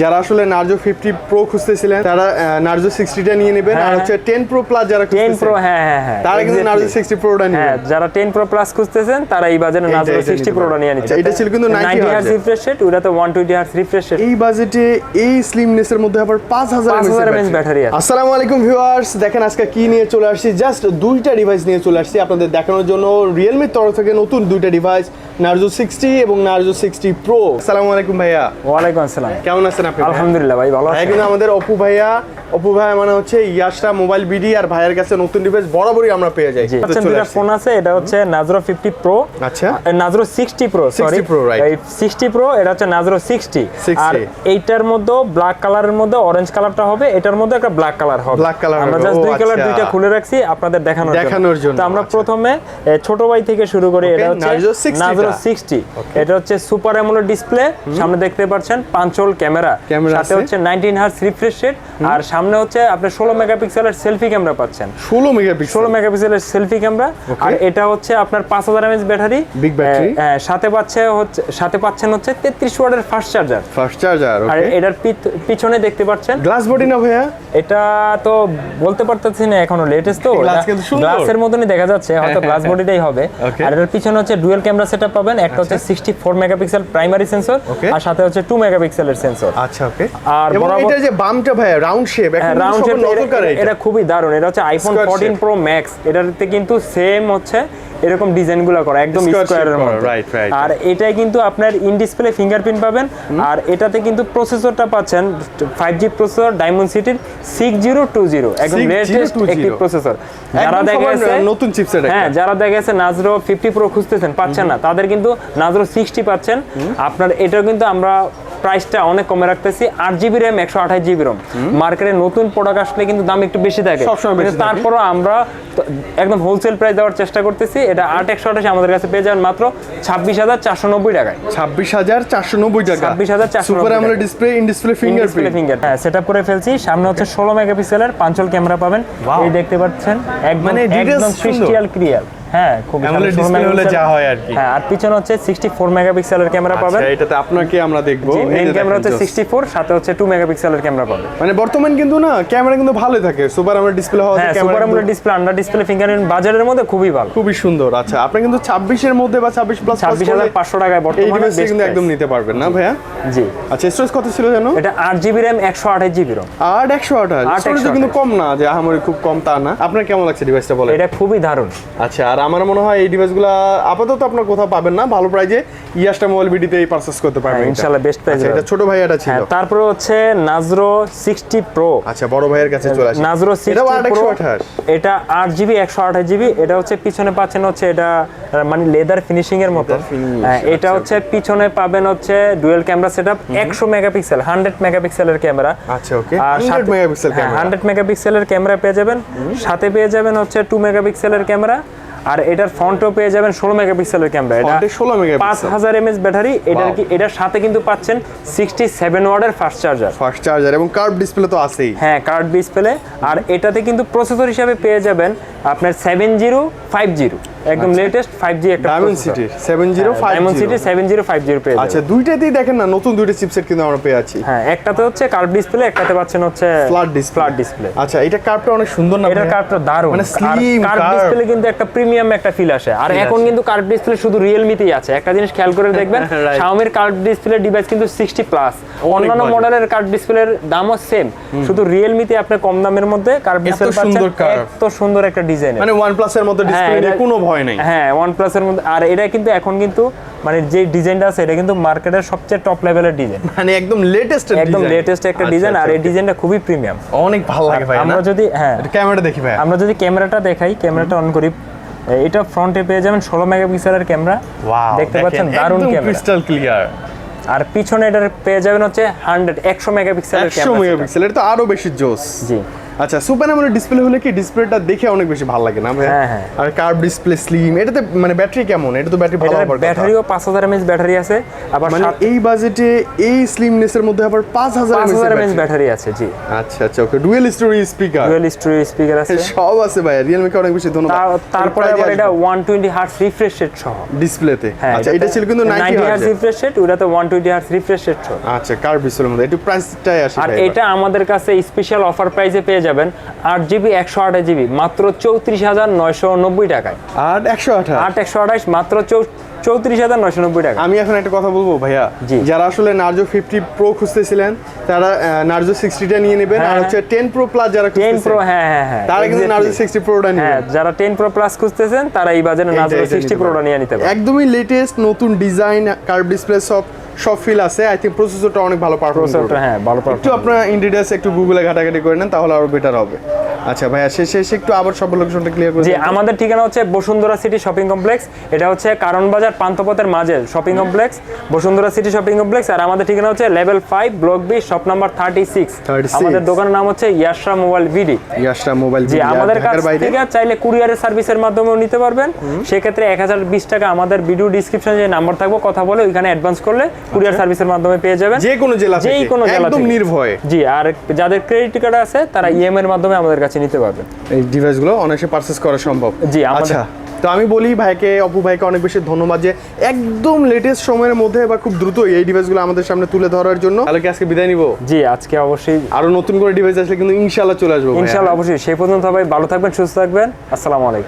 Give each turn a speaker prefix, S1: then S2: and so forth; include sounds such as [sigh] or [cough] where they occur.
S1: যারা আসলে Narzo fifty pro খুঁজতেছিলেন তারা নার্জো সিক্সটিটা নিয়ে নেবেন। আর
S2: হ্যাঁ,
S1: হচ্ছে টেন প্রো প্লাস যারা
S2: টেন প্রো হ্যাঁ হ্যাঁ হ্যাঁ
S1: তারা কিন্তু নার্জো সিক্সটি প্রোটা
S2: হ্যাঁ
S1: নেবেন।
S2: যারা টেন প্রো প্লাস খুঁজতেছেন তারা এই বাজারে
S1: এইটা
S2: সিক্সটি প্রোটা নিয়ে নিচ্ছে
S1: এটা ছিল কিন্তু
S2: নাইনটি হার্স রিফ্রেশ রেট ওটাতে one twenty hertz refresh rate
S1: এই বাজেটে এই মধ্যে আবার পাঁচ হাজার
S2: 5000 mAh ব্যাটারি আছে।
S1: আসসালামু আলাইকুম ভিউয়ার্স দেখেন আজকে কি নিয়ে চলে আসছি? জাস্ট দুইটা ডিভাইস নিয়ে চলে আসছি আপনাদের দেখানোর জন্য। রিয়েলমির তরফ থেকে নতুন দুইটা ডিভাইস নার্জো সিক্সটি এবং নার্জো সিক্সটি প্রো আসসালামু আলাইকুম ভাইয়া।
S2: ওয়ালাইকুম আসসালাম।
S1: কেমন আছেন আপনি
S2: আলহামদুলিল্লাহ ভাই ভালো
S1: ভাইয়া
S2: আছেন
S1: কিন্তু আমাদের অপু ভাইয়া অপু ভাইয়া মানে হচ্ছে মোবাইল বিডি আর ভাইয়ের কাছে নতুন ডিভাইস বরাবরই আমরা পেয়ে যাই।
S2: আচ্ছা ফোন আছে এটা হচ্ছে নাজরো ফিফটি প্রো
S1: আচ্ছা।
S2: নাজরো sixty pro sorry
S1: 60 Pro, right.
S2: এই প্রো এটা হচ্ছে নাজরো
S1: 60
S2: আর এইটার মধ্যে ব্ল্যাক কালারের মধ্যে অরেঞ্জ কালারটা হবে এটার মধ্যে একটা ব্ল্যাক কালার হবে।
S1: Black color
S2: আমরা জাস্ট দুই কালার
S1: আচ্ছা।
S2: দুইটা খুলে রাখছি আপনাদের দেখানোর
S1: দেখানোর জন্য,
S2: তো আমরা
S1: আচ্ছা।
S2: প্রথমে ছোট ভাই থেকে শুরু করি এটা হচ্ছে
S1: 60
S2: নাজরো সিক্সটি এটা হচ্ছে সুপার অ্যামোলেড ডিসপ্লে সামনে দেখতে পাচ্ছেন পাঁচল ক্যামেরা।
S1: Camera
S2: সাথে। হচ্ছে নাইনটিন হার্স রিফ্রেশ রেট আর সামনে হচ্ছে আপনি ষোলো মেগাপিক্সেলের সেলফি ক্যামেরা পাচ্ছেন।
S1: ষোলো মেগাপিক্সেল
S2: ষোলো মেগাপিক্সেলের সেলফি ক্যামেরা আর এটা হচ্ছে আপনার পাঁচ হাজার ব্যাটারি
S1: Big battery।
S2: সাথে পাচ্ছে হচ্ছে সাথে পাচ্ছেন হচ্ছে তেত্রিশ ওয়াটের ফাস্ট চার্জার
S1: ফার্স্ট চার্জার
S2: আর এটার পিছনে দেখতে পাচ্ছেন।
S1: গ্লাস বডি না ভাইয়া?
S2: এটা তো বলতে পারতেছি না এখনও লেটেস্ট তো। গ্লাসের মতনই দেখা যাচ্ছে হয়তো গ্লাস বডিটাই [laughs] হবে। আর এটার পিছনে হচ্ছে ডুয়েল ক্যামেরা সেটআপ পাবেন। একটা হচ্ছে sixty four megapixel primary sensor আর সাথে হচ্ছে টু মেগাপিক্সেলের সেন্সর
S1: আচ্ছা ওকে
S2: আর
S1: এটা যে বামটা ভাইয়া রাউন্ড শেপ
S2: রাউন্ড
S1: করে
S2: এটা খুবই দারুণ। এটা হচ্ছে iPhone
S1: Square
S2: fourteen
S1: shape.
S2: Pro max এটাতে কিন্তু সেম হচ্ছে এরকম ডিজাইনগুলো করা একদম স্কোয়ারের
S1: right.
S2: আর এটাই কিন্তু আপনার ইন ডিসপ্লে ফিঙ্গারপ্রিন্ট পাবেন। আর এটাতে কিন্তু প্রসেসরটা পাচ্ছেন ফাইভ জি প্রসেসর ডায়মন্ড সিটির সিক্স জিরো টু জিরো একদম লেটেস্ট একটি প্রসেসর যারা
S1: একদম
S2: দেখা গেছে
S1: নতুন চিপসেট
S2: হ্যাঁ যারা দেখা গেছে নাজরো ফিফটি প্রো খুঁজতেছেন পাচ্ছেন না। তাদের কিন্তু নাজরো সিক্সটি পাচ্ছেন। আপনার এটাও কিন্তু আমরা প্রাইসটা অনেক কমে রাখতেছি। আট জিবি র্যাম একশো আঠাশ জিবি রম মার্কেটে নতুন প্রোডাক্ট আসলে কিন্তু দাম একটু বেশি থাকে। তারপরও আমরা একদম হোলসেল প্রাইস দেওয়ার চেষ্টা করতেছি। এটা আট একশো আঠাশ আমাদের কাছে পেয়ে যাবেন মাত্র ছাব্বিশ হাজার চারশো নব্বই টাকায়।
S1: ছাব্বিশ হাজার চারশো নব্বই টাকা
S2: 26,490
S1: সুপার
S2: টাকা।
S1: AMOLED display in display
S2: display finger হ্যাঁ সেটা করে ফেলছি। সামনে হচ্ছে ষোলো মেগাপিক্সেলের পাঞ্চল ক্যামেরা পাবেন. এই দেখতে পাচ্ছেন একদম
S1: মানে
S2: হ্যাঁ খুব
S1: AMOLED display হলে যা হয় আর কি।
S2: হ্যাঁ আর পিছনে হচ্ছে সিক্সটি ফোর মেগাপিক্সেলের ক্যামেরা পাবেন।
S1: আচ্ছা এটাতে আপনাকে আমরা দেখব।
S2: মেইন ক্যামেরা হচ্ছে
S1: just।
S2: সিক্সটি ফোর সাথে হচ্ছে টু মেগাপিক্সেলের ক্যামেরা পাবেন।
S1: মানে বর্তমান কিন্তু না ক্যামেরা কিন্তু ভালোই থাকে। Super display
S2: super display under display fingerprint বাজারের মধ্যে খুবই ভালো।
S1: খুবই সুন্দর আচ্ছা। আপনি কিন্তু ছাব্বিশের মধ্যে বা ছাব্বিশ প্লাস
S2: ছাব্বিশ হাজার পাঁচশো টাকায়
S1: এই
S2: বর্তমানে
S1: ডিভাইসটা কিন্তু একদম নিতে পারবেন না ভাইয়া?
S2: জি।
S1: আচ্ছা স্টোরেজ কত ছিল জানো
S2: এটা আট জিবি র্যাম একশো আঠাশ জিবি রম
S1: আট একশো
S2: আট
S1: স্টোরেজ কিন্তু কম না যে আহামরি খুব কম তা না। আপনার কেমন লাগছে ডিভাইসটা বলে
S2: এটা খুবই দারুণ।
S1: আচ্ছা আর আমার মনে হয় এই ডিভাইসগুলো আপাতত আপনার কোথাও পাবেন না। ভালো প্রাইজে ইয়াসটা মোবাইল বিডিতেই পারচেস করতে পারবেন
S2: হ্যাঁ,
S1: এটা।
S2: ইনশাল্লাহ best price
S1: আচ্ছা,
S2: এ
S1: এটা ছিল
S2: হ্যাঁ তারপরে হচ্ছে নাজরো সিক্সটি প্রো
S1: আচ্ছা বড় ভাইয়ের কাছে চলে আসি।
S2: নাজরো
S1: এটাও আট
S2: সিক্সটি
S1: একশো
S2: প্রো এটা আট জিবি এটা হচ্ছে পিছনে পাচ্ছেন হচ্ছে এটা মানে লেদার ফিনিশিং এর মতো। হ্যাঁ, এটা
S1: আচ্ছা,
S2: হচ্ছে পিছনে পাবেন হচ্ছে ডুয়েল ক্যামেরা সেটআপ একশো মেগাপিক্সেল হান্ড্রেড মেগাপিক্সেলের ক্যামেরা
S1: আচ্ছা, okay, 100 megapixel camera।
S2: হান্ড্রেড মেগাপিক্সেলের ক্যামেরা পেয়ে যাবেন। সাথে পেয়ে যাবেন হচ্ছে টু মেগাপিক্সেলের ক্যামেরা আর এটার ফ্রন্টও পেয়ে যাবেন ষোলো মেগাপিক্সেলের ক্যামেরা এটা
S1: ষোলো মেগা
S2: পাঁচ হাজার এমএস ব্যাটারি। এটার কি এটার সাথে কিন্তু পাচ্ছেন সিক্সটি সেভেন ওয়ার্ডের ফাস্ট চার্জার
S1: ফাস্ট চার্জার এবং কার্ড ডিসপ্লে তো আছেই।
S2: হ্যাঁ কার্ড ডিসপ্লে আর এটাতে কিন্তু প্রসেসর হিসাবে পেয়ে যাবেন আপনার সেভেন জিরো ফাইভ জিরো একদম লেটেস্ট ফাইভ জি একটা
S1: Dimensity seven zero five
S2: Dimensity seven zero five zero পেয়ে
S1: আচ্ছা দুইটাতেই দেখেন না নতুন দুইটা চিপসেট কিন্তু আমরা পেয়ে আছি
S2: হ্যাঁ একটাতে হচ্ছে কার্ভ ডিসপ্লে একটাতে পাচ্ছেন হচ্ছে
S1: ফ্ল্যাট ডিসপ্লে
S2: ফ্ল্যাট ডিসপ্লে
S1: আচ্ছা এটা কার্ভটা অনেক সুন্দর না ভাইয়া?
S2: কার্ভটা দারুণ।
S1: মানে slim
S2: কার্ভ ডিসপ্লে কিন্তু একটা প্রিমিয়াম একটা ফিল আসে। আর এখন কিন্তু কার্ভ ডিসপ্লে শুধু রিয়েলমিতেই আছে। একটা জিনিস খেয়াল করে দেখবেন [laughs]
S1: Right.
S2: শাওমির কার্ভ ডিসপ্লে ডিভাইস কিন্তু সিক্সটি প্লাস অন্যান্য। মডেলের কার্ভ ডিসপ্লের দামও সেম শুধু রিয়েলমিতে আপনি কম দামের মধ্যে কার্ভ ডিসপ্লে পাচ্ছেন।
S1: এত সুন্দর curve।
S2: এত সুন্দর একটা ডিজাইন
S1: মানে ওয়ান প্লাসের মতো ডিসপ্লে নিয়ে কোনো ভয় নেই।
S2: হ্যাঁ ওয়ান প্লাসের মধ্যে আর এটা কিন্তু এখন কিন্তু মানে যে ডিজাইনটা আছে এটা কিন্তু মার্কেটের সবচেয়ে টপ লেভেলের ডিজাইন।
S1: মানে একদম লেটেস্ট
S2: একদম লেটেস্ট একটা ডিজাইন আর এই ডিজাইনটা খুবই প্রিমিয়াম
S1: অনেক ভালো লাগে ভাই
S2: আমরা যদি হ্যাঁ।
S1: ক্যামেরা দেখি ভাই
S2: আমরা যদি ক্যামেরাটা দেখাই ক্যামেরাটা অন করি এটা ফ্রন্টে পেয়ে যাবেন ষোলো মেগাপিক্সেলের ক্যামেরা দেখতে পাচ্ছেন দারুণ ক্যামেরা
S1: ক্রিস্টাল ক্লিয়ার
S2: আর পিছনে এটার পেয়ে যাবেন হচ্ছে হান্ড্রেড একশো মেগাপিক্সেলের
S1: 100
S2: ক্যামেরা
S1: মেগাপিক্সেল এটা তো আরও বেশি জোস।
S2: জি।
S1: আচ্ছা সুপার আমলের ডিসপ্লে হলে কি ডিসপ্লেটা দেখে অনেক বেশি ভালো লাগে না? ভাইয়া?
S2: হ্যাঁ, হ্যাঁ।
S1: আর কার্ভ ডিসপ্লে স্লিম এটাতে মানে ব্যাটারি কেমন? এটা তো ব্যাটারি ভালো
S2: এটার ব্যাটারিও পাঁচ হাজার এমএচ ব্যাটারি আছে আবার
S1: মানে এই বাজেটে এই স্লিমনেসের মধ্যে আবার পাঁচ হাজার
S2: পাঁচ হাজার এমএচ
S1: mAh
S2: ব্যাটারি আছে জি।
S1: আচ্ছা আচ্ছা okay dual stereo speaker
S2: dual stereo speaker আছে। [laughs]
S1: সব আছে ভাই রিয়েলমিকে অনেক বেশি ধন্যবাদ।
S2: তার- তারপরে আবার এটা one twenty hertz refresh rate সহ।
S1: ডিসপ্লেতে
S2: হ্যাঁ
S1: আচ্ছা এটা ছিল কিন্তু 90
S2: হার্স
S1: হার্জ
S2: রিফ্রেশ রেট ওটাতে one twenty hertz refresh rate সহ।
S1: আচ্ছা কার্ভ ডিসপ্লের মধ্যে। একটু প্রাইসটাই আসে
S2: আর এটা আমাদের কাছে স্পেশাল অফার প্রাইসে পেয়ে যাবেন আট জিবি একশো আঠাশ জিবি মাত্র চৌত্রিশ হাজার নয়শো নব্বই টাকায়।
S1: আট একশো আঠাশ।
S2: আট একশো আঠাশ মাত্র চৌ- চৌত্রিশ হাজার নয়শো নব্বই টাকা।
S1: আমি এখন একটা কথা বলব ভাইয়া। যারা আসলে নার্জো ফিফটি প্রো খুঁজতেছিলেন তারা নার্জো সিক্সটিটা নিয়ে নেবেন আর
S2: হ্যাঁ।
S1: হচ্ছে টেন প্রো প্লাস যারা
S2: টেন প্রো হ্যাঁ হ্যাঁ হ্যাঁ।
S1: তারা কিন্তু নার্জো সিক্সটি প্রোটা
S2: হ্যাঁ যারা টেন প্রো প্লাস খুঁজতেছেন তারা এই বাজারে
S1: এইটা
S2: সিক্সটি প্রোটা নিয়ে নিতে পারেন।
S1: একদমই লেটেস্ট নতুন ডিজাইন কার্ভ ডিসপ্লে সব সব ফিল আছে। আই থিঙ্ক প্রসেসরটা অনেক ভালো
S2: প্রসেসরটা হ্যাঁ ভালো
S1: একটু
S2: পারফরমেন্স
S1: আপনার ইন্ডিডিয়াস একটু গুগলে ঘাটাঘাটি করে নেন তাহলে আরও বেটার হবে। আচ্ছা ভাইয়া শেষে এসে একটু আবার সব লোকেশনটা ক্লিয়ার করে
S2: জি। আমাদের ঠিকানা হচ্ছে বসুন্ধরা সিটি শপিং কমপ্লেক্স এটা হচ্ছে কারণ বাজার পান্থপথের মাঝে shopping complex Bashundhara City shopping complex আর আমাদের ঠিকানা হচ্ছে level five block B shop number thirty six
S1: 36
S2: আমাদের দোকানের নাম হচ্ছে ইয়াশরা মোবাইল ভিডি
S1: ইয়াসটা মোবাইল
S2: জি আমাদের কাছ থেকে চাইলে কুরিয়ারের সার্ভিসের মাধ্যমেও নিতে পারবেন। সেক্ষেত্রে এক হাজার বিশ টাকা আমাদের ভিডিও ডিসক্রিপশনে যে নাম্বার থাকব কথা বলে ওইখানে অ্যাডভান্স করলে কুরিয়ার সার্ভিসের মাধ্যমে পেয়ে যাবেন।
S1: আচ্ছা। যে কোনো জেলা থেকে।
S2: কোনো জেলা
S1: একদম। নির্ভয়ে।
S2: জি আর যাদের ক্রেডিট কার্ড আছে তারা ইএমআই এর মাধ্যমে আমাদের কাছে নিতে পারবেন।
S1: এই ডিভাইসগুলো অনায়াসে পারচেস করা সম্ভব।
S2: জি,
S1: আচ্ছা তো আমি বলি ভাইকে অপু ভাইকে অনেক বেশি ধন্যবাদ যে একদম লেটেস্ট সময়ের মধ্যে বা খুব দ্রুত এই ডিভাইসগুলো আমাদের সামনে তুলে ধরার জন্য। তাহলে কি আজকে বিদায় নিব?
S2: জি আজকে অবশ্যই
S1: আরও নতুন করে ডিভাইস আসলে কিন্তু ইনশাল্লাহ চলে আসব ইনশাল্লাহ
S2: ইনশাআল্লাহ অবশ্যই। সেই পর্যন্ত সবাই ভালো থাকবেন সুস্থ থাকবেন। আসসালামু আলাইকুম।